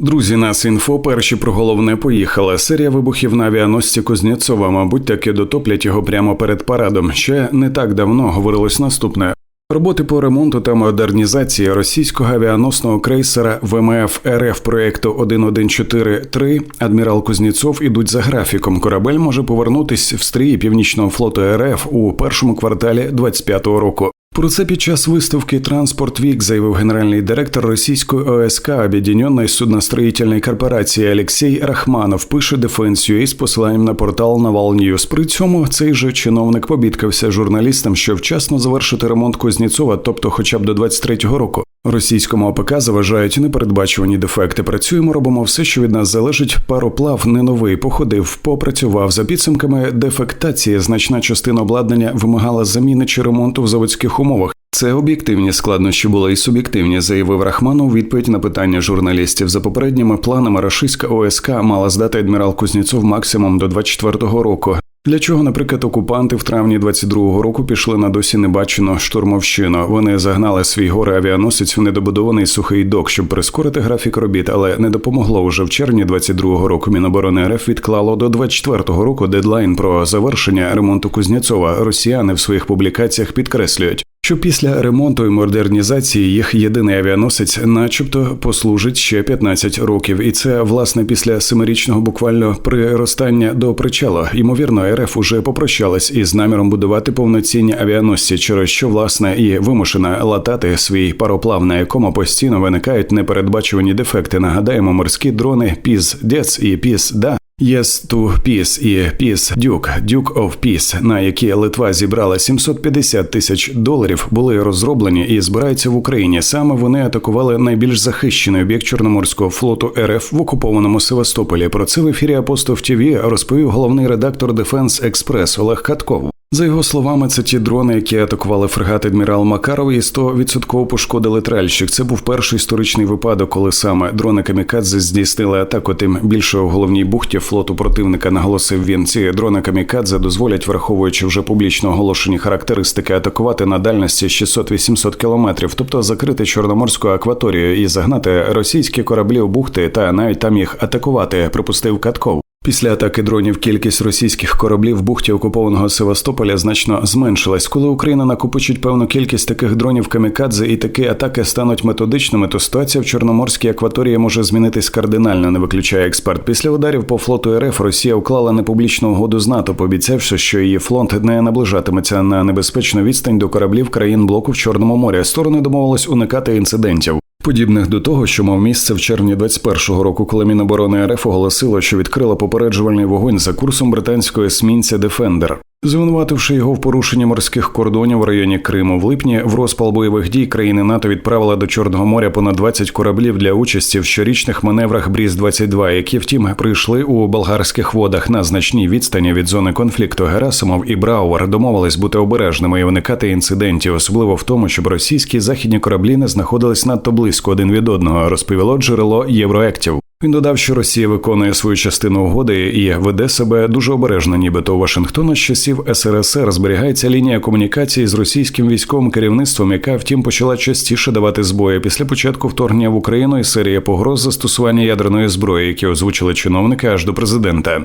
Друзі, нас інфо перші про головне поїхала. Серія вибухів на авіаносці Кузнєцова, мабуть, таки дотоплять його прямо перед парадом. Ще не так давно говорилось наступне. Роботи по ремонту та модернізації російського авіаносного крейсера ВМФ РФ проекту 1143 адмірал Кузнєцов ідуть за графіком. Корабель може повернутись в стрій північного флоту РФ у першому кварталі 25-го року. Про це під час виставки Транспорт Вік заявив генеральний директор російської ОСК Об'єднаної судностроїтельної корпорації Олексій Рахманов. Пише Defense.ua з посиланням на портал Naval News. При цьому цей же чиновник побідкався журналістам, що вчасно завершити ремонт Кузнєцова, тобто, хоча б до 23-го року. Російському ОПК заважають непередбачувані дефекти. Працюємо, робимо все, що від нас залежить. Пароплав не новий. Походив, попрацював за підсумками дефектації. Значна частина обладнання вимагала заміни чи ремонту в заводських умовах. Це об'єктивні складнощі були і суб'єктивні, заявив Рахманов у відповідь на питання журналістів. За попередніми планами рашистська ОСК мала здати адмірал Кузнєцов максимум до 24-го року. Для чого, наприклад, окупанти в травні 22-го року пішли на досі небачену штурмовщину. Вони загнали свій горе авіаносець в недобудований сухий док, щоб прискорити графік робіт, але не допомогло уже в червні 22-го року. Міноборони РФ відклало до 24-го року дедлайн про завершення ремонту Кузнєцова. Росіяни в своїх публікаціях підкреслюють. Що після ремонту і модернізації їх єдиний авіаносець, начебто, послужить ще 15 років, і це власне після семирічного буквально приростання до причалу. Ймовірно, РФ уже попрощалась із наміром будувати повноцінні авіаносці, через що власне і вимушена латати свій пароплав, на якому постійно виникають непередбачувані дефекти. Нагадаємо, морські дрони Піз Дец і Піз Да Yes to Peace і Peace Duke, Duke of Peace, на які Литва зібрала 750 тисяч доларів, були розроблені і збираються в Україні. Саме вони атакували найбільш захищений об'єкт Чорноморського флоту РФ в окупованому Севастополі. Про це в ефірі Апостов ТВ розповів головний редактор Дефенс Експрес Олег Хатков. За його словами, це ті дрони, які атакували фрегат адмірал Макаров і 100% пошкодили тральщик. Це був перший історичний випадок, коли саме дрони камікадзе здійснили атаку. Тим більше у головній бухті флоту противника наголосив він. Ці дрони камікадзе дозволять, враховуючи вже публічно оголошені характеристики, атакувати на дальності 600-800 кілометрів, тобто закрити чорноморську акваторію і загнати російські кораблі у бухти та навіть там їх атакувати. Припустив Катков. Після атаки дронів кількість російських кораблів в бухті окупованого Севастополя значно зменшилась. Коли Україна накопичить певну кількість таких дронів камікадзе і такі атаки стануть методичними, то ситуація в Чорноморській акваторії може змінитись кардинально, не виключає експерт. Після ударів по флоту РФ Росія уклала непублічну угоду з НАТО, пообіцявши, що її флот не наближатиметься на небезпечну відстань до кораблів країн блоку в Чорному морі. Сторони домовились уникати інцидентів. Подібних до того, що мав місце в червні 21-го року, коли Міноборони РФ оголосило, що відкрила попереджувальний вогонь за курсом британського есмінця Дефендер, звинувативши його в порушенні морських кордонів в районі Криму. В липні в розпал бойових дій країни НАТО відправила до Чорного моря понад 20 кораблів для участі в щорічних маневрах Бріз 22 які втім прийшли у болгарських водах на значній відстані від зони конфлікту. Герасимов і Брауер домовились бути обережними і уникати інцидентів, особливо в тому, щоб російські західні кораблі не знаходились надто близько один від одного, розповіло джерело євроектів. Він додав, що Росія виконує свою частину угоди і веде себе дуже обережно, нібито у Вашингтона з часів СРСР зберігається лінія комунікації з російським військовим керівництвом, яка втім почала частіше давати збої після початку вторгнення в Україну і серія погроз застосування ядерної зброї, які озвучили чиновники аж до президента.